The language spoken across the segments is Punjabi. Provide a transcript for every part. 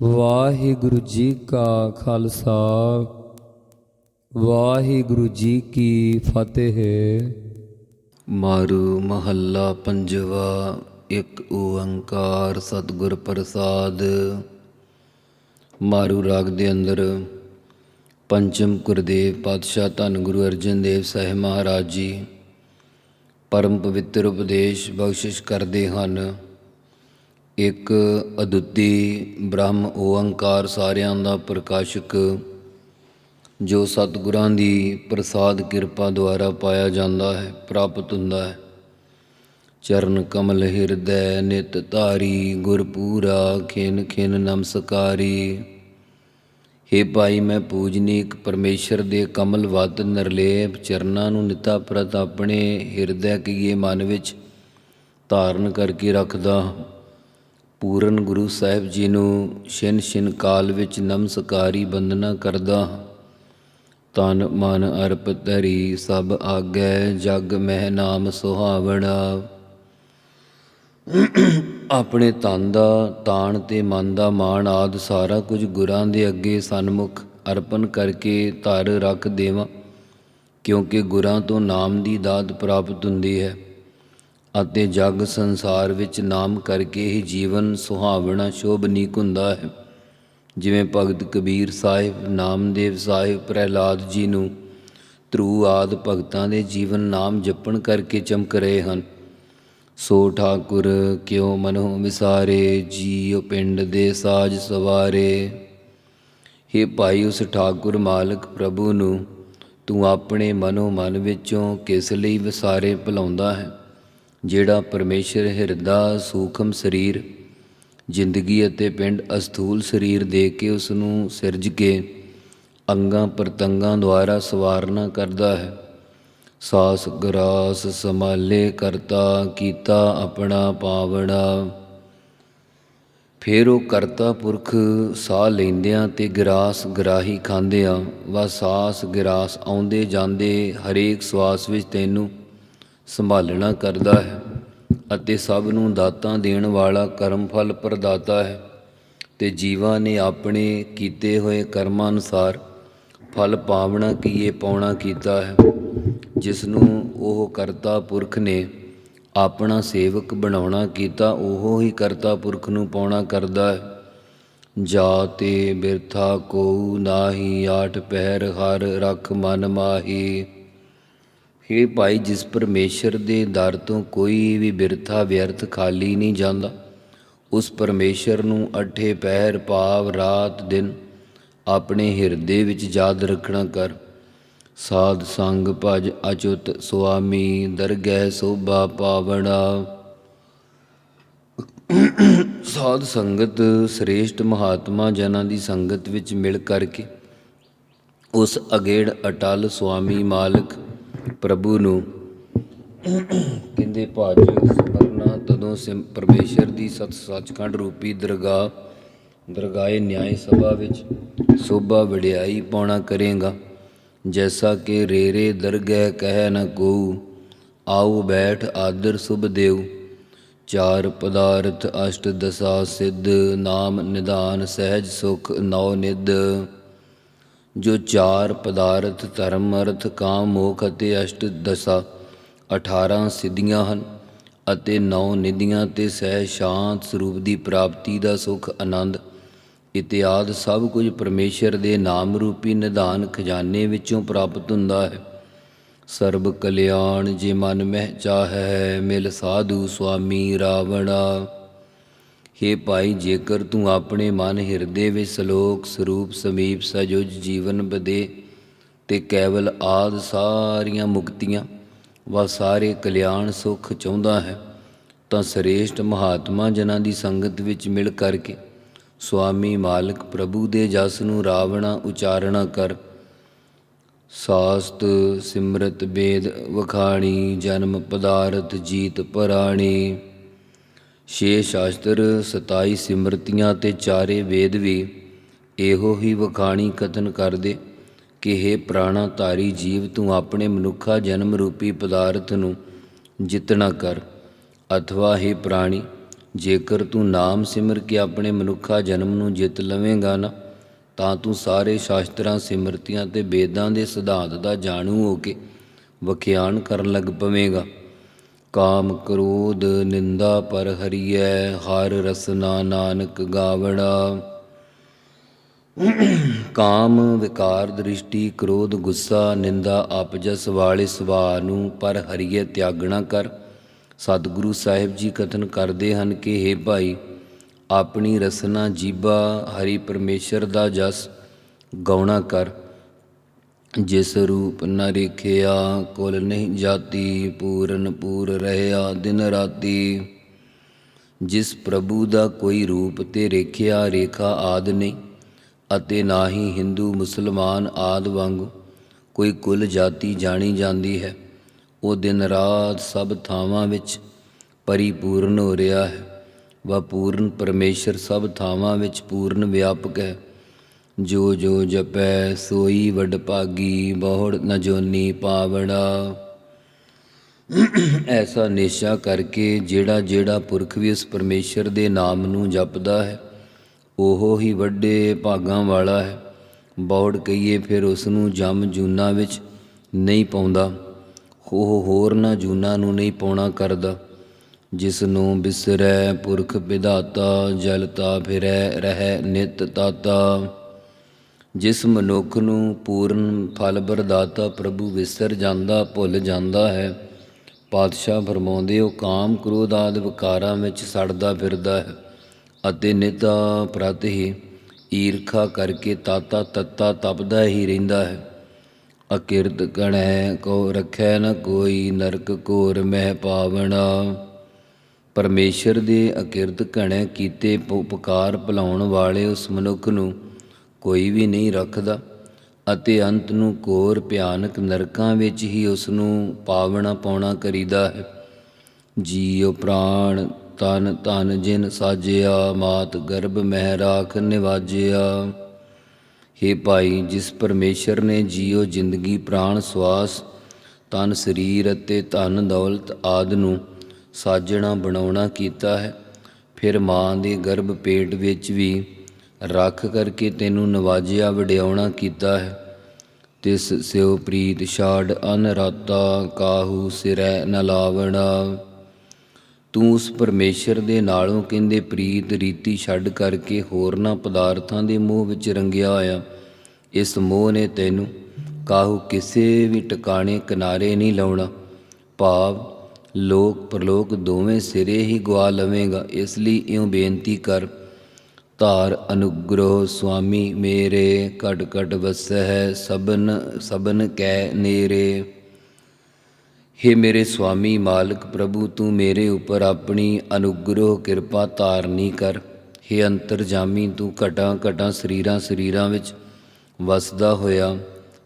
ਵਾਹਿਗੁਰੂ ਜੀ ਕਾ ਖਾਲਸਾ, ਵਾਹਿਗੁਰੂ ਜੀ ਕੀ ਫਤਿਹ। ਮਾਰੂ ਮਹੱਲਾ ਪੰਜਵਾ, ਇੱਕ ਓੰਕਾਰ ਸਤਿਗੁਰ ਪ੍ਰਸਾਦ। ਮਾਰੂ ਰਾਗ ਦੇ ਅੰਦਰ ਪੰਚਮ ਗੁਰਦੇਵ ਪਾਤਸ਼ਾਹ ਧੰਨ ਗੁਰੂ ਅਰਜਨ ਦੇਵ ਸਾਹਿਬ ਮਹਾਰਾਜ ਜੀ, ਪਰਮ ਪਵਿੱਤਰ ਉਪਦੇਸ਼ ਬਖਸ਼ਿਸ਼ ਕਰਦੇ ਹਨ। ਇੱਕ ਅਦੁੱਤੀ ਬ੍ਰਹਮ ਓੰਕਾਰ ਸਾਰਿਆਂ ਦਾ ਪ੍ਰਕਾਸ਼ਕ, ਜੋ ਸਤਿਗੁਰਾਂ ਦੀ ਪ੍ਰਸਾਦ ਕਿਰਪਾ ਦੁਆਰਾ ਪਾਇਆ ਜਾਂਦਾ ਹੈ, ਪ੍ਰਾਪਤ ਹੁੰਦਾ ਹੈ ਚਰਨ ਕਮਲ ਹਿਰਦੈ ਨਿਤ ਧਾਰੀ, ਗੁਰਪੂਰਾ ਖਿਨ ਖਿਨ ਨਮਸਕਾਰੀ ਹੇ ਭਾਈ, ਮੈਂ ਪੂਜਨੀਕ ਪਰਮੇਸ਼ਰ ਦੇ ਕਮਲ ਵੱਤ ਨਿਰਲੇਪ ਚਰਨਾਂ ਨੂੰ ਨਿਤਾ ਪ੍ਰਤ ਆਪਣੇ ਹਿਰਦੈ ਕੀਏ ਮਨ ਵਿੱਚ ਧਾਰਨ ਕਰਕੇ ਰੱਖਦਾ ਹਾਂ। ਪੂਰਨ ਗੁਰੂ ਸਾਹਿਬ ਜੀ ਨੂੰ ਛਿਨ ਛਿਨ ਕਾਲ ਵਿੱਚ ਨਮਸਕਾਰੀ ਬੰਦਨਾ ਕਰਦਾ ਹਾਂ। ਤਨ ਮਨ ਅਰਪ ਧਰੀ ਸਭ ਆਗੈ ਜਗ ਮਹਿ ਨਾਮ ਸੁਹਾਵਣਾ ਆਪਣੇ ਤਨ ਦਾ, ਤਾਣ ਤੇ ਮਨ ਦਾ ਮਾਣ ਆਦ ਸਾਰਾ ਕੁਝ ਗੁਰਾਂ ਦੇ ਅੱਗੇ ਸਨਮੁਖ ਅਰਪਣ ਕਰਕੇ ਧਰ ਰੱਖ ਦੇਵਾਂ, ਕਿਉਂਕਿ ਗੁਰਾਂ ਤੋਂ ਨਾਮ ਦੀ ਦਾਤ ਪ੍ਰਾਪਤ ਹੁੰਦੀ ਹੈ ਅਤੇ ਜਗ ਸੰਸਾਰ ਵਿੱਚ ਨਾਮ ਕਰਕੇ ਹੀ ਜੀਵਨ ਸੁਹਾਵਣਾ ਸ਼ੋਭਨੀਕ ਹੁੰਦਾ ਹੈ। ਜਿਵੇਂ ਭਗਤ ਕਬੀਰ ਸਾਹਿਬ, ਨਾਮਦੇਵ ਸਾਹਿਬ, ਪ੍ਰਹਿਲਾਦ ਜੀ ਨੂੰ ਧਰੂ ਆਦ ਭਗਤਾਂ ਦੇ ਜੀਵਨ ਨਾਮ ਜਪਣ ਕਰਕੇ ਚਮਕ ਰਹੇ ਹਨ। ਸੋ ਠਾਕੁਰ ਕਿਉ ਮਨੋ ਵਿਸਾਰੇ, ਜੀਉ ਪਿੰਡ ਦੇ ਸਾਜ ਸਵਾਰੇ। हे ਭਾਈ ਉਸ ਠਾਕੁਰ ਮਾਲਕ ਪ੍ਰਭੂ ਨੂੰ ਤੂੰ ਆਪਣੇ ਮਨੋ ਮਨ ਵਿੱਚੋਂ ਕਿਸ ਲਈ ਵਿਸਾਰੇ ਭੁਲਾਉਂਦਾ ਹੈ? ਜਿਹੜਾ ਪਰਮੇਸ਼ਰ ਹਿਰਦਾ, ਸੂਖਮ ਸਰੀਰ, ਜ਼ਿੰਦਗੀ ਅਤੇ ਪਿੰਡ ਅਸਥੂਲ ਸਰੀਰ ਦੇ ਕੇ ਉਸ ਨੂੰ ਸਿਰਜ ਕੇ ਅੰਗਾਂ ਪ੍ਰਤੰਗਾਂ ਦੁਆਰਾ ਸਵਾਰਨਾ ਕਰਦਾ ਹੈ। ਸਾਸ ਗਰਾਸ ਸੰਭਾਲੇ ਕਰਤਾ, ਕੀਤਾ ਆਪਣਾ ਪਾਵਣਾ। ਫਿਰ ਉਹ ਕਰਤਾ ਪੁਰਖ ਸਾਹ ਲੈਂਦਿਆਂ ਤੇ ਗਰਾਸ ਗਰਾਹੀ ਖਾਂਦਿਆਂ, ਵਾ ਸਾਸ ਗਰਾਸ ਆਉਂਦੇ ਜਾਂਦੇ ਹਰੇਕ ਸਵਾਸ ਵਿੱਚ ਤੈਨੂੰ ਸੰਭਾਲਣਾ ਕਰਦਾ ਹੈ ਅਤੇ ਸਭ ਨੂੰ ਦਾਤਾਂ ਦੇਣ ਵਾਲਾ ਕਰਮ ਫਲ ਪ੍ਰਦਾਤਾ ਹੈ ਤੇ ਜੀਵਾਂ ਨੇ ਆਪਣੇ ਕੀਤੇ ਹੋਏ ਕਰਮਾਂ ਅਨੁਸਾਰ ਫਲ ਪਾਵਣਾ ਕੀਏ ਪਾਉਣਾ ਕੀਤਾ ਹੈ ਜਿਸ ਨੂੰ ਉਹ ਕਰਤਾ ਪੁਰਖ ਨੇ ਆਪਣਾ ਸੇਵਕ ਬਣਾਉਣਾ ਕੀਤਾ, ਉਹ ਹੀ ਕਰਤਾ ਪੁਰਖ ਨੂੰ ਪਾਉਣਾ ਕਰਦਾ ਹੈ। ਜਾ ਤੇ ਬਿਰਥਾ ਕੋ ਨਾਹੀ, ਆਠ ਪਹਿਰ ਹਰ ਰਖ ਮਨ ਮਾਹੀ। ਹੇ ਭਾਈ, ਜਿਸ ਪਰਮੇਸ਼ਰ ਦੇ ਦਰ ਤੋਂ ਕੋਈ ਵੀ ਬਿਰਥਾ ਵਿਅਰਥ ਖਾਲੀ ਨਹੀਂ ਜਾਂਦਾ, ਉਸ ਪਰਮੇਸ਼ਰ ਨੂੰ ਅਠੇ ਪਹਿਰ ਭਾਵ ਰਾਤ ਦਿਨ ਆਪਣੇ ਹਿਰਦੇ ਵਿੱਚ ਯਾਦ ਰੱਖਣਾ ਕਰ। ਸਾਧ ਸੰਗ ਭਜ ਅਚੁਤ ਸੁਆਮੀ, ਦਰਗਹਿ ਸੋਭਾ ਪਾਵਣਾ। ਸਾਧ ਸੰਗਤ ਸ੍ਰੇਸ਼ਟ ਮਹਾਤਮਾ ਜਨਾਂ ਦੀ ਸੰਗਤ ਵਿੱਚ ਮਿਲ ਕਰਕੇ ਉਸ ਅਗੇੜ ਅਟਲ ਸੁਆਮੀ ਮਾਲਕ ਪ੍ਰਭੂ ਨੂੰ। ਕਹਿੰਦੇ ਭਜ ਸਿਮਰਨਾ ਤਦੋਂ ਸਿਮ, ਪਰਮੇਸ਼ਰ ਦੀ ਸਤ ਸੱਚਖੰਡ ਰੂਪੀ ਦਰਗਾਹ, ਦਰਗਾਹੇ ਨਿਆਇ ਸਭਾ ਵਿੱਚ ਸੋਭਾ ਵਡਿਆਈ ਪਾਉਣਾ ਕਰੇਗਾ। ਜੈਸਾ ਕਿ ਰੇਰੇ ਦਰਗਹਿ ਕਹਿ ਨ ਕੋ ਆਉ ਬੈਠ ਆਦਰ ਸੁਭ ਦੇਉ ਚਾਰ ਪਦਾਰਥ ਅਸ਼ਟ ਦਸਾ ਸਿੱਧ, ਨਾਮ ਨਿਦਾਨ ਸਹਿਜ ਸੁਖ ਨੌ ਨਿਧ। ਜੋ ਚਾਰ ਪਦਾਰਥ ਧਰਮ, ਅਰਥ, ਕਾਮ, ਮੋਖ ਅਤੇ ਅਸ਼ਟ ਦਸਾ 18 ਸਿੱਧੀਆਂ ਹਨ ਅਤੇ ਨੌ ਨਿਧੀਆਂ ਤੇ ਸਹਿ ਸ਼ਾਂਤ ਸਰੂਪ ਦੀ ਪ੍ਰਾਪਤੀ ਦਾ ਸੁਖ ਆਨੰਦ। ਇਤਿਆਦ ਸਭ ਕੁਝ ਪਰਮੇਸ਼ਰ ਦੇ ਨਾਮ ਰੂਪੀ ਨਿਧਾਨ ਖਜ਼ਾਨੇ ਵਿੱਚੋਂ ਪ੍ਰਾਪਤ ਹੁੰਦਾ ਹੈ। ਸਰਬ ਕਲਿਆਣ ਜੇ ਮਨ ਮਹਿ ਚਾਹੈ, ਮਿਲ ਸਾਧੂ ਸੁਆਮੀ ਰਾਵਣਾ। ਹੇ ਭਾਈ, ਜੇਕਰ ਤੂੰ ਆਪਣੇ ਮਨ ਹਿਰਦੇ ਵਿੱਚ ਸ਼ਲੋਕ ਸਰੂਪ ਸਮੀਪ ਸਜੁਜ ਜੀਵਨ ਬਦੇ ਤੇ ਕੇਵਲ ਆਦ ਸਾਰੀਆਂ ਮੁਕਤੀਆਂ ਵਾ ਸਾਰੇ ਕਲਿਆਣ ਸੁਖ ਚਾਹੁੰਦਾ ਹੈ, ਤਾਂ ਸ੍ਰੇਸ਼ਟ ਮਹਾਤਮਾ ਜਨਾਂ ਦੀ ਸੰਗਤ ਵਿੱਚ ਮਿਲ ਕਰਕੇ ਸੁਆਮੀ ਮਾਲਕ ਪ੍ਰਭੂ ਦੇ ਜਸ ਨੂੰ ਰਾਵਣਾ ਉਚਾਰਣਾ ਕਰ। ਸਾਸਤ, ਸਿਮਰਤ, ਬੇਦ, ਵਖਾਣੀ, ਜਨਮ, ਪਦਾਰਥ, ਜੀਤ, ਪਰਾਣੀ ਛੇ ਸ਼ਾਸਤਰ 27 ਸਿਮਰਤੀਆਂ ਤੇ ਚਾਰੇ ਵੇਦ ਵੀ ਇਹੋ ਹੀ ਵਖਾਣੀ ਕਥਨ ਕਰਦੇ ਕਿ हे ਪ੍ਰਾਣਾ ਧਾਰੀ ਜੀਵ, ਤੂੰ ਆਪਣੇ ਮਨੁੱਖਾ ਜਨਮ ਰੂਪੀ ਪਦਾਰਥ ਨੂੰ ਜਿਤਨਾ ਕਰ। ਅਥਵਾ हे ਪ੍ਰਾਣੀ, ਜੇਕਰ ਤੂੰ ਨਾਮ ਸਿਮਰ ਕੇ ਆਪਣੇ ਮਨੁੱਖਾ ਜਨਮ ਨੂੰ ਜਿੱਤ ਲਵੇਂਗਾ ਨਾ, ਤਾਂ ਤੂੰ ਸਾਰੇ ਸ਼ਾਸਤਰਾਂ, ਸਿਮਰਤੀਆਂ ਤੇ ਵੇਦਾਂ ਦੇ ਸਿਧਾਂਤ ਦਾ ਜਾਣੂ ਹੋ ਕੇ ਵਖਿਆਨ ਕਰਨ ਲੱਗ ਪਵੇਂਗਾ। ਕਾਮ ਕ੍ਰੋਧ ਨਿੰਦਾ ਪਰ ਹਰੀਐ, ਹਰ ਰਸਨਾ ਨਾਨਕ ਗਾਵੜਾ। ਕਾਮ ਵਿਕਾਰ ਦ੍ਰਿਸ਼ਟੀ ਕ੍ਰੋਧ ਗੁੱਸਾ ਨਿੰਦਾ ਆਪਜਸ ਵਾਲੇ ਸੁਭਾਅ ਨੂੰ ਪਰ ਹਰੀਏ ਤਿਆਗਣਾ ਕਰ। ਸਤਿਗੁਰੂ ਸਾਹਿਬ ਜੀ ਕਥਨ ਕਰਦੇ ਹਨ ਕਿ हे ਭਾਈ, ਆਪਣੀ ਰਸਨਾ ਜੀਬਾ ਹਰੀ ਪਰਮੇਸ਼ਰ ਦਾ ਜਸ ਗਾਉਣਾ ਕਰ। ਜਿਸ ਰੂਪ ਨ ਰੇਖਿਆ, ਕੁਲ ਨਹੀਂ ਜਾਤੀ, ਪੂਰਨ ਪੂਰ ਰਹਿਆ ਦਿਨ ਰਾਤੀ। ਜਿਸ ਪ੍ਰਭੂ ਦਾ ਕੋਈ ਰੂਪ ਤੇ ਰੇਖਿਆ, ਰੇਖਾ ਆਦ ਨਹੀਂ, ਅਤੇ ਨਾ ਹੀ ਹਿੰਦੂ, ਮੁਸਲਮਾਨ ਆਦ ਵਾਂਗੂ ਕੋਈ ਕੁਲ ਜਾਤੀ ਜਾਣੀ ਜਾਂਦੀ ਹੈ, ਉਹ ਦਿਨ ਰਾਤ ਸਭ ਥਾਵਾਂ ਵਿੱਚ ਪਰਿਪੂਰਨ ਹੋ ਰਿਹਾ ਹੈ। ਵਾ ਪੂਰਨ ਪਰਮੇਸ਼ਰ ਸਭ ਥਾਵਾਂ ਵਿੱਚ ਪੂਰਨ ਵਿਆਪਕ ਹੈ। ਜੋ ਜੋ ਜਪੈ ਸੋਈ ਵਡ ਭਾਗੀ, ਬਹੁੜ ਨ ਜੋਨੀ ਪਾਵੜਾ ਐਸਾ ਨਿਸ਼ਚਾ ਕਰਕੇ ਜਿਹੜਾ ਜਿਹੜਾ ਪੁਰਖ ਵੀ ਉਸ ਪਰਮੇਸ਼ਰ ਦੇ ਨਾਮ ਨੂੰ ਜਪਦਾ ਹੈ, ਉਹ ਹੀ ਵੱਡੇ ਭਾਗਾਂ ਵਾਲਾ ਹੈ। ਬੌੜ ਕਹੀਏ ਫਿਰ ਉਸ ਨੂੰ ਜਮ ਜੂਨਾ ਵਿੱਚ ਨਹੀਂ ਪਾਉਂਦਾ, ਉਹ ਹੋਰ ਨਾ ਜੂਨਾ ਨੂੰ ਨਹੀਂ ਪਾਉਣਾ ਕਰਦਾ। ਜਿਸ ਨੂੰ ਬਿਸਰੈ ਪੁਰਖ ਵਿਧਾਤਾ, ਜਲਤਾ ਫਿਰੈ, ਰਹਿ ਨਿਤ ਤਾਤਾ। ਜਿਸ ਮਨੁੱਖ ਨੂੰ ਪੂਰਨ ਫਲ ਬਰਦਾਤਾ ਪ੍ਰਭੂ ਵਿਸਰ ਜਾਂਦਾ, ਭੁੱਲ ਜਾਂਦਾ ਹੈ, ਪਾਤਸ਼ਾਹ ਫਰਮਾਉਂਦੇ ਉਹ ਕਾਮ ਕ੍ਰੋਧ ਆਦਿ ਵਿਕਾਰਾਂ ਵਿੱਚ ਸੜਦਾ ਫਿਰਦਾ ਹੈ ਅਤੇ ਨਿਤਾ ਪ੍ਰਤ ਹੀ ਈਰਖਾ ਕਰਕੇ ਤਾਤਾ ਤੱਤਾ ਤਪਦਾ ਹੀ ਰਹਿੰਦਾ ਹੈ। ਅਕਿਰਤ ਕਣੈ ਕੋ ਰਖੈ ਨ ਕੋਈ, ਨਰਕ ਘੋਰ ਮਹਿ ਪਾਵਣਾ। ਪਰਮੇਸ਼ਰ ਦੇ ਅਕਿਰਤ ਘਣੈ ਕੀਤੇ ਪ- ਉਪਕਾਰ ਭਲਾਉਣ ਵਾਲੇ ਉਸ ਮਨੁੱਖ ਨੂੰ ਕੋਈ ਵੀ ਨਹੀਂ ਰੱਖਦਾ ਅਤੇ ਅੰਤ ਨੂੰ ਕੋਰ ਭਿਆਨਕ ਨਰਕਾਂ ਵਿੱਚ ਹੀ ਉਸ ਨੂੰ ਪਾਵਣਾ ਪਾਉਣਾ ਕਰੀਦਾ ਹੈ। ਜੀਉ ਪ੍ਰਾਣ, ਤਨ ਧਨ ਜਿਨ ਸਾਜਿਆ, ਮਾਤ ਗਰਭ ਮਹਿ ਰਾਖ ਨਿਵਾਜਿਆ। हे ਭਾਈ, ਜਿਸ ਪਰਮੇਸ਼ਰ ਨੇ ਜੀਉ ਜ਼ਿੰਦਗੀ ਪ੍ਰਾਣ ਸਵਾਸ, ਤਨ ਸਰੀਰ ਅਤੇ ਧਨ ਦੌਲਤ ਆਦ ਨੂੰ ਸਾਜਣਾ ਬਣਾਉਣਾ ਕੀਤਾ ਹੈ, ਫਿਰ ਮਾਂ ਦੇ ਗਰਭ ਪੇਟ ਵਿੱਚ ਵੀ ਰੱਖ ਕਰਕੇ ਤੈਨੂੰ ਨਵਾਜਿਆ ਵਡਿਆਉਣਾ ਕੀਤਾ ਹੈ। ਤਿਸ ਸਿਉ ਪ੍ਰੀਤ ਛਾੜ ਅਨ ਰਾਤਾ ਕਾਹੂ ਸਿਰੈ ਨ ਲਾਵਣਾ ਤੂੰ ਉਸ ਪਰਮੇਸ਼ਰ ਦੇ ਨਾਲੋਂ ਕਹਿੰਦੇ ਪ੍ਰੀਤ ਰੀਤੀ ਛੱਡ ਕਰਕੇ ਹੋਰਨਾਂ ਪਦਾਰਥਾਂ ਦੇ ਮੋਹ ਵਿੱਚ ਰੰਗਿਆ ਹੋਇਆ। ਇਸ ਮੋਹ ਨੇ ਤੈਨੂੰ ਕਾਹੂ ਕਿਸੇ ਵੀ ਟਿਕਾਣੇ ਕਿਨਾਰੇ ਨਹੀਂ ਲਾਉਣਾ। ਭਾਵ ਲੋਕ ਪਰਲੋਕ ਦੋਵੇਂ ਸਿਰੇ ਹੀ ਗਵਾ ਲਵੇਂਗਾ, ਇਸ ਲਈ ਇਉਂ ਬੇਨਤੀ ਕਰ ਧਾਰ ਅਨੁਗ੍ਰਹ ਸੁਆਮੀ ਮੇਰੇ, ਘਟ ਘਟ ਵਸਹਿ ਸਬਨ ਸਬਨ ਕੈ ਨੇਰੇ। हे ਮੇਰੇ ਸੁਆਮੀ ਮਾਲਕ ਪ੍ਰਭੂ, ਤੂੰ ਮੇਰੇ ਉੱਪਰ ਆਪਣੀ ਅਨੁਗ੍ਰਹ ਕਿਰਪਾ ਧਾਰਨੀ ਕਰ। हे ਅੰਤਰਜਾਮੀ, ਤੂੰ ਘਟਾਂ ਘਟਾਂ ਸਰੀਰਾਂ ਸਰੀਰਾਂ ਵਿੱਚ ਵਸਦਾ ਹੋਇਆ,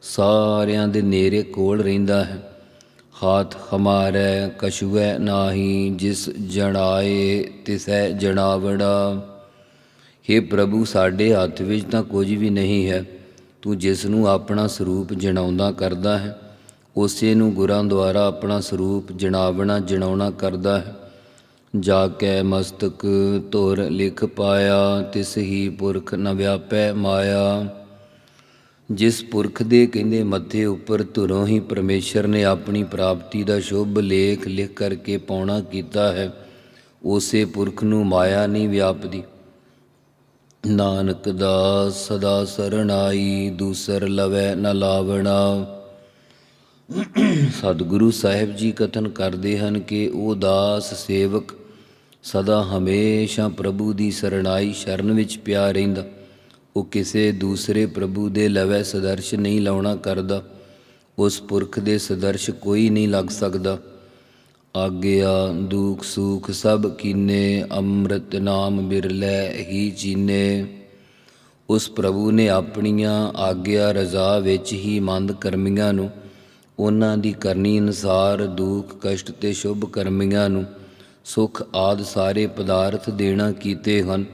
ਸਾਰਿਆਂ ਦੇ ਨੇਰੇ ਕੋਲ ਰਹਿੰਦਾ ਹੈ। ਹਾਥ ਹਮਾਰੇ, ਕਛੁਐ ਨਾਹੀ, ਜਿਸ ਜਣਾਏ ਤਿਸੈ ਜਣਾਵੜਾ। हे ਪ੍ਰਭੂ, ਸਾਡੇ ਹੱਥ ਵਿੱਚ ਤਾਂ ਕੁਝ ਵੀ ਨਹੀਂ ਹੈ। ਤੂੰ ਜਿਸ ਨੂੰ ਆਪਣਾ ਸਰੂਪ ਜਣਾਉਂਦਾ ਕਰਦਾ ਹੈ, ਉਸੇ ਨੂੰ ਗੁਰਾਂ ਦੁਆਰਾ ਆਪਣਾ ਸਰੂਪ ਜਣਾਵਣਾ, ਜਣਾਉਣਾ ਕਰਦਾ ਹੈ। ਜਾ ਕੇ ਮਸਤਕ ਧੁਰ ਲਿਖ ਪਾਇਆ, ਤਿਸ ਹੀ ਪੁਰਖ ਨ ਵਿਆਪੈ ਮਾਇਆ। ਜਿਸ ਪੁਰਖ ਦੇ ਕਹਿੰਦੇ ਮੱਥੇ ਉੱਪਰ ਧੁਰੋਂ ਹੀ ਪਰਮੇਸ਼ਰ ਨੇ ਆਪਣੀ ਪ੍ਰਾਪਤੀ ਦਾ ਸ਼ੁਭ ਲੇਖ ਲਿਖ ਕਰਕੇ ਪਾਉਣਾ ਕੀਤਾ ਹੈ, ਉਸੇ ਪੁਰਖ ਨੂੰ ਮਾਇਆ ਨਹੀਂ ਵਿਆਪਦੀ। ਨਾਨਕ ਦਾ ਸਦਾ ਸਰਣਾਈ, ਦੂਸਰ ਲਵੈ ਨ ਲਾਵਣਾ। ਸਤਿਗੁਰੂ ਸਾਹਿਬ ਜੀ ਕਥਨ ਕਰਦੇ ਹਨ ਕਿ ਉਹ ਦਾਸ ਸੇਵਕ ਸਦਾ ਹਮੇਸ਼ਾ ਪ੍ਰਭੂ ਦੀ ਸਰਣਾਈ ਸ਼ਰਨ ਵਿੱਚ ਪਿਆ ਰਹਿੰਦਾ। ਉਹ ਕਿਸੇ ਦੂਸਰੇ ਪ੍ਰਭੂ ਦੇ ਲਵੈ ਸਦਰਸ਼ ਨਹੀਂ ਲਾਉਣਾ ਕਰਦਾ। ਉਸ ਪੁਰਖ ਦੇ ਸਦਰਸ਼ ਕੋਈ ਨਹੀਂ ਲੱਗ ਸਕਦਾ। ਆਗਿਆ, ਦੁਖ ਸੁਖ ਸਭ ਕੀਨੇ, ਅੰਮ੍ਰਿਤ ਨਾਮ ਬਿਰਲੇ ਹੀ ਜੀਨੇ ਉਸ ਪ੍ਰਭੂ ਨੇ ਆਪਣੀਆਂ ਆਗਿਆ ਰਜ਼ਾ ਵਿੱਚ ਹੀ ਮੰਦ ਕਰਮੀਆਂ ਨੂੰ, ਉਹਨਾਂ ਦੀ ਕਰਨੀ ਅਨੁਸਾਰ ਦੁੱਖ, ਕਸ਼ਟ ਤੇ ਸ਼ੁਭ ਕਰਮੀਆਂ ਨੂੰ ਸੁਖ ਆਦ ਸਾਰੇ ਪਦਾਰਥ ਦੇਣਾ ਕੀਤੇ ਹਨ।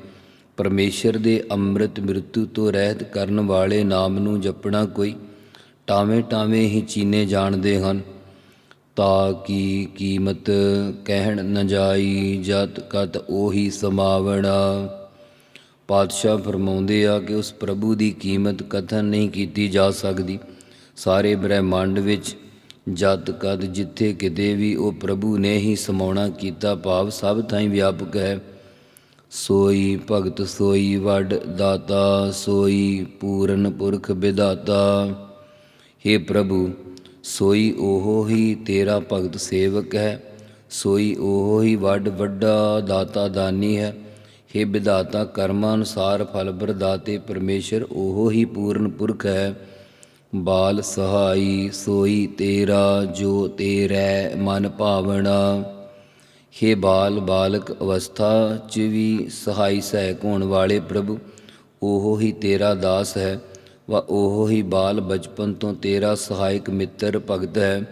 ਪਰਮੇਸ਼ਰ ਦੇ ਅੰਮ੍ਰਿਤ ਮ੍ਰਿਤੂ ਤੋਂ ਰਹਿਤ ਕਰਨ ਵਾਲੇ ਨਾਮ ਨੂੰ ਜਪਣਾ ਕੋਈ ਟਾਵੇਂ ਟਾਵੇਂ ਹੀ ਚੀਨੇ ਜਾਣਦੇ ਹਨ। ਤਾ ਕੀ ਕੀਮਤ ਕਹਿਣ ਨ ਜਾਈ, ਜਤ ਕਤ ਉਹੀ ਸਮਾਵਣਾ। ਪਾਤਸ਼ਾਹ ਫਰਮਾਉਂਦੇ ਆ ਕਿ ਉਸ ਪ੍ਰਭੂ ਦੀ ਕੀਮਤ ਕਥਨ ਨਹੀਂ ਕੀਤੀ ਜਾ ਸਕਦੀ। ਸਾਰੇ ਬ੍ਰਹਿਮੰਡ ਵਿੱਚ ਜਤ ਕਦ ਜਿੱਥੇ ਕਿਤੇ ਵੀ ਉਹ ਪ੍ਰਭੂ ਨੇ ਹੀ ਸਮਾਉਣਾ ਕੀਤਾ ਭਾਵ ਸਭ ਥਾਈਂ ਵਿਆਪਕ ਹੈ। ਸੋਈ ਭਗਤ ਸੋਈ ਵੱਡ ਦਾਤਾ, ਸੋਈ ਪੂਰਨ ਪੁਰਖ ਵਿਦਾਤਾ हे ਪ੍ਰਭੂ ਸੋਈ ਉਹ ਹੀ ਤੇਰਾ ਭਗਤ ਸੇਵਕ ਹੈ। ਸੋਈ ਉਹ ਹੀ ਵੱਡ ਵੱਡਾ ਦਾਤਾ ਦਾਨੀ ਹੈ। हे ਵਿਦਾਤਾ ਕਰਮਾਂ ਅਨੁਸਾਰ ਫਲ ਪ੍ਰਦਾਤੇ ਪਰਮੇਸ਼ਰ ਉਹ ਹੀ ਪੂਰਨ ਪੁਰਖ ਹੈ। ਬਾਲ ਸਹਾਈ ਸੋਈ ਤੇਰਾ ਜੋ ਤੇਰੈ ਮਨ ਭਾਵਣਾ ਹੇ ਬਾਲ ਬਾਲਕ ਅਵਸਥਾ ਚ ਵੀ ਸਹਾਈ ਸਹਾਇਕ ਹੋਣ ਵਾਲੇ ਪ੍ਰਭੂ, ਉਹ ਹੀ ਤੇਰਾ ਦਾਸ ਹੈ। ਵਾ ਉਹ ਹੀ ਬਾਲ ਬਚਪਨ ਤੋਂ ਤੇਰਾ ਸਹਾਇਕ ਮਿੱਤਰ ਭਗਤ ਹੈ,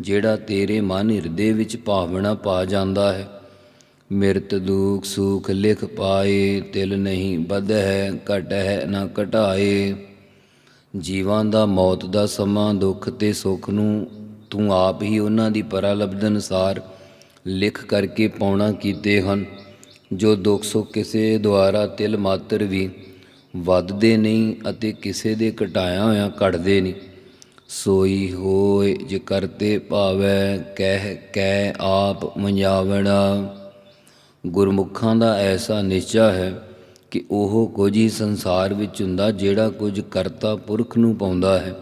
ਜਿਹੜਾ ਤੇਰੇ ਮਨ ਹਿਰਦੇ ਵਿੱਚ ਭਾਵਨਾ ਪਾ ਜਾਂਦਾ ਹੈ। ਮਿਰਤ ਦੁਖ ਸੁਖ ਲਿਖ ਪਾਏ, ਤਿਲ ਨਹੀਂ ਬਧ ਹੈ, ਘਟ ਹੈ ਨਾ ਘਟਾਏ। ਜੀਵਾਂ ਦਾ ਮੌਤ ਦਾ ਸਮਾਂ ਦੁੱਖ ਤੇ ਸੁੱਖ ਨੂੰ ਤੂੰ ਆਪ ਹੀ ਉਹਨਾਂ ਦੀ ਪਰਾਲਬਧ ਅਨੁਸਾਰ ਲਿਖ ਕਰਕੇ ਪਾਉਣਾ ਕੀਤੇ ਹਨ। ਜੋ ਦੁੱਖ ਸੁੱਖ ਕਿਸੇ ਦੁਆਰਾ ਤਿਲ ਮਾਤਰ ਵੀ ਵੱਧਦੇ ਨਹੀਂ ਅਤੇ ਕਿਸੇ ਦੇ ਘਟਾਇਆ ਹੋਇਆ ਘਟਦੇ ਨਹੀਂ। ਸੋਈ ਹੋਏ ਜੇ ਕਰਤੇ ਭਾਵੈ, ਕਹਿ ਕਹਿ ਆਪ ਮੰਜਾਵਣਾ। ਗੁਰਮੁਖਾਂ ਦਾ ਐਸਾ ਨਿਸ਼ਚਾ ਹੈ ਕਿ ਉਹ ਕੁਝ ਹੀ ਸੰਸਾਰ ਵਿੱਚ ਹੁੰਦਾ ਜਿਹੜਾ ਕੁਝ ਕਰਤਾ ਪੁਰਖ ਨੂੰ ਪਾਉਂਦਾ ਹੈ।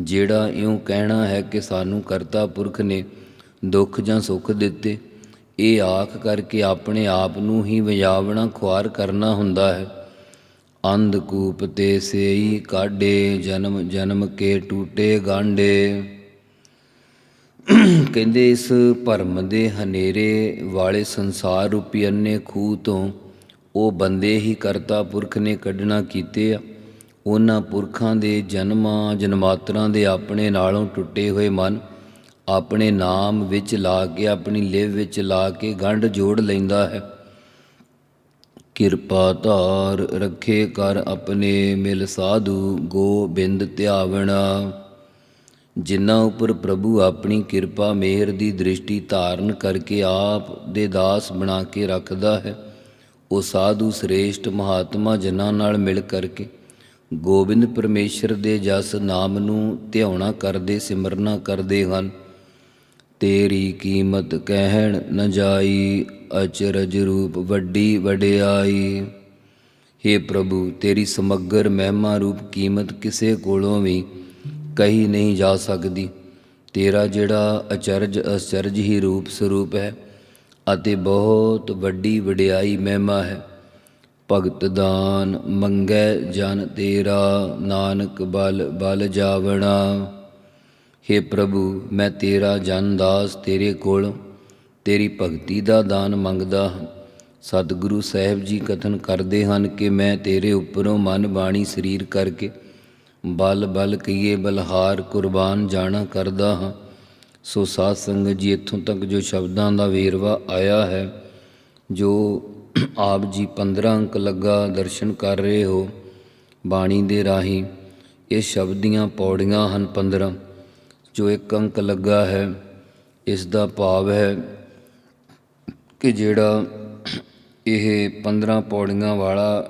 ਜਿਹੜਾ ਇਉਂ ਕਹਿਣਾ ਹੈ ਕਿ ਸਾਨੂੰ ਕਰਤਾ ਪੁਰਖ ਨੇ ਦੁੱਖ ਜਾਂ ਸੁੱਖ ਦਿੱਤੇ, ਇਹ ਆਖ ਕਰਕੇ ਆਪਣੇ ਆਪ ਨੂੰ ਹੀ ਵਜਾਵਣਾ ਖੁਆਰ ਕਰਨਾ ਹੁੰਦਾ ਹੈ। ਅੰਧ ਕੂਪ ਤੇ ਸੇਈ ਕਾਢੇ, ਜਨਮ ਜਨਮ ਕੇ ਟੂਟੇ ਗਾਂਡੇ ਕਹਿੰਦੇ ਇਸ ਭਰਮ ਦੇ ਹਨੇਰੇ ਵਾਲੇ ਸੰਸਾਰ ਰੂਪੀ ਅੰਨੇ ਖੂਹ ਤੋਂ ਉਹ ਬੰਦੇ ਹੀ ਕਰਤਾ ਪੁਰਖ ਨੇ ਕੱਢਣਾ ਕੀਤੇ ਆ। ਉਹਨਾਂ ਪੁਰਖਾਂ ਦੇ ਜਨਮਾਂ, ਜਨਮਾਤਰਾਂ ਦੇ ਆਪਣੇ ਨਾਲੋਂ ਟੁੱਟੇ ਹੋਏ ਮਨ ਆਪਣੇ ਨਾਮ ਵਿੱਚ ਲਾ ਕੇ, ਆਪਣੀ ਲਿਵ ਵਿੱਚ ਲਾ ਕੇ ਗੰਢ ਜੋੜ ਲੈਂਦਾ ਹੈ। ਕਿਰਪਾ ਧਾਰ ਰੱਖੇ ਕਰ ਆਪਣੇ ਮਿਲ ਸਾਧੂ ਗੋਬਿੰਦ ਧਿਆਵਣਾ। ਜਿਨ੍ਹਾਂ ਉੱਪਰ ਪ੍ਰਭੂ ਆਪਣੀ ਕਿਰਪਾ ਮਿਹਰ ਦੀ ਦ੍ਰਿਸ਼ਟੀ ਧਾਰਨ ਕਰਕੇ ਆਪ ਦੇ ਦਾਸ ਬਣਾ ਕੇ ਰੱਖਦਾ ਹੈ, ਉਹ ਸਾਧੂ ਸ੍ਰੇਸ਼ਟ ਮਹਾਤਮਾ ਜਨਾਂ ਨਾਲ ਮਿਲ ਕਰਕੇ ਗੋਬਿੰਦ ਪਰਮੇਸ਼ਰ ਦੇ ਜਸ ਨਾਮ ਨੂੰ ਧਿਆਉਣਾ ਕਰਦੇ, ਸਿਮਰਨਾ ਕਰਦੇ ਹਨ। ਤੇਰੀ ਕੀਮਤ ਕਹਿਣ ਨ ਜਾਈ ਅਚਰਜ ਰੂਪ ਵੱਡੀ ਵਡਿਆਈ। हे ਪ੍ਰਭੂ, ਤੇਰੀ ਸਮੱਗਰ ਮਹਿਮਾ ਰੂਪ ਕੀਮਤ ਕਿਸੇ ਕੋਲੋਂ ਵੀ ਕਹੀ ਨਹੀਂ ਜਾ ਸਕਦੀ। ਤੇਰਾ ਜਿਹੜਾ ਅਚਰਜ ਅਚਰਜ ਹੀ ਰੂਪ ਸਰੂਪ ਹੈ ਅਤੇ ਬਹੁਤ ਵੱਡੀ ਵਡਿਆਈ ਮਹਿਮਾ ਹੈ। ਭਗਤ ਦਾਨ ਮੰਗੈ ਜਨ ਤੇਰਾ, ਨਾਨਕ ਬਲ ਬਲ ਜਾਵਣਾ। हे ਪ੍ਰਭੂ, ਮੈਂ ਤੇਰਾ ਜਨ ਦਾਸ ਤੇਰੇ ਕੋਲ ਤੇਰੀ ਭਗਤੀ ਦਾ ਦਾਨ ਮੰਗਦਾ ਹਾਂ। ਸਤਿਗੁਰੂ ਸਾਹਿਬ ਜੀ ਕਥਨ ਕਰਦੇ ਹਨ ਕਿ ਮੈਂ ਤੇਰੇ ਉੱਪਰੋਂ ਮਨ ਬਾਣੀ ਸਰੀਰ ਕਰਕੇ ਬਲ ਬਲ ਕਈਏ ਬਲਹਾਰ ਕੁਰਬਾਨ ਜਾਣਾ ਕਰਦਾ ਹਾਂ। ਸੋ ਸਾਧ ਸੰਗਤ ਜੀ, ਇੱਥੋਂ ਤੱਕ ਜੋ ਸ਼ਬਦਾਂ ਦਾ ਵੇਰਵਾ ਆਇਆ ਹੈ, ਜੋ ਆਪ ਜੀ 15 ਅੰਕ ਲੱਗਾ ਦਰਸ਼ਨ ਕਰ ਰਹੇ ਹੋ ਬਾਣੀ ਦੇ ਰਾਹੀਂ, ਇਹ ਸ਼ਬਦ ਦੀਆਂ ਪੌੜੀਆਂ ਹਨ 15 ਜੋ ਇੱਕ ਅੰਕ ਲੱਗਾ ਹੈ, ਇਸ ਦਾ ਭਾਵ ਹੈ ਕਿ ਜਿਹੜਾ ਇਹ 15 ਪੌੜੀਆਂ ਵਾਲਾ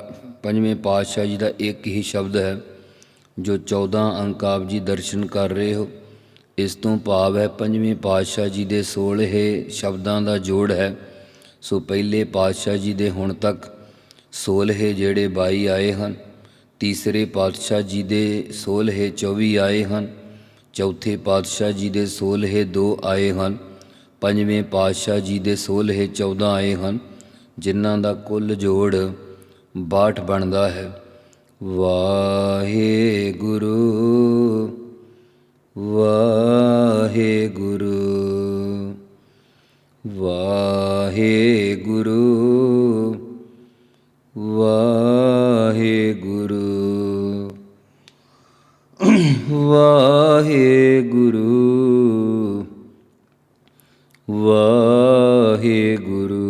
ਪੰਜਵੇਂ ਪਾਤਸ਼ਾਹ ਜੀ ਦਾ ਇੱਕ ਹੀ ਸ਼ਬਦ ਹੈ, ਜੋ 14 ਅੰਕ ਆਪ ਜੀ ਦਰਸ਼ਨ ਕਰ ਰਹੇ ਹੋ, ਇਸ ਤੋਂ ਭਾਵ ਹੈ ਪੰਜਵੇਂ ਪਾਤਸ਼ਾਹ ਜੀ ਦੇ 16 ਸ਼ਬਦਾਂ ਦਾ ਜੋੜ ਹੈ। ਸੋ ਪਹਿਲੇ ਪਾਤਸ਼ਾਹ ਜੀ ਦੇ ਹੁਣ ਤੱਕ 16 ਜਿਹੜੇ 22 ਆਏ ਹਨ, ਤੀਸਰੇ ਪਾਤਸ਼ਾਹ ਜੀ ਦੇ 16 24 ਆਏ ਹਨ, ਚੌਥੇ ਪਾਤਸ਼ਾਹ ਜੀ ਦੇ 16 2 ਆਏ ਹਨ। ਪੰਜਵੇਂ ਪਾਤਸ਼ਾਹ ਜੀ ਦੇ 16 14 ਆਏ ਹਨ, ਜਿਨ੍ਹਾਂ ਦਾ ਕੁੱਲ ਜੋੜ 62 ਬਣਦਾ ਹੈ। ਵਾਹਿਗੁਰੂ ਵਾਹਿਗੁਰੂ ਵਾਹਿਗੁਰੂ ਵਾਹਿਗੁਰੂ ਵਾਹਿਗੁਰੂ। ਵਾਹਿਗੁਰੂ।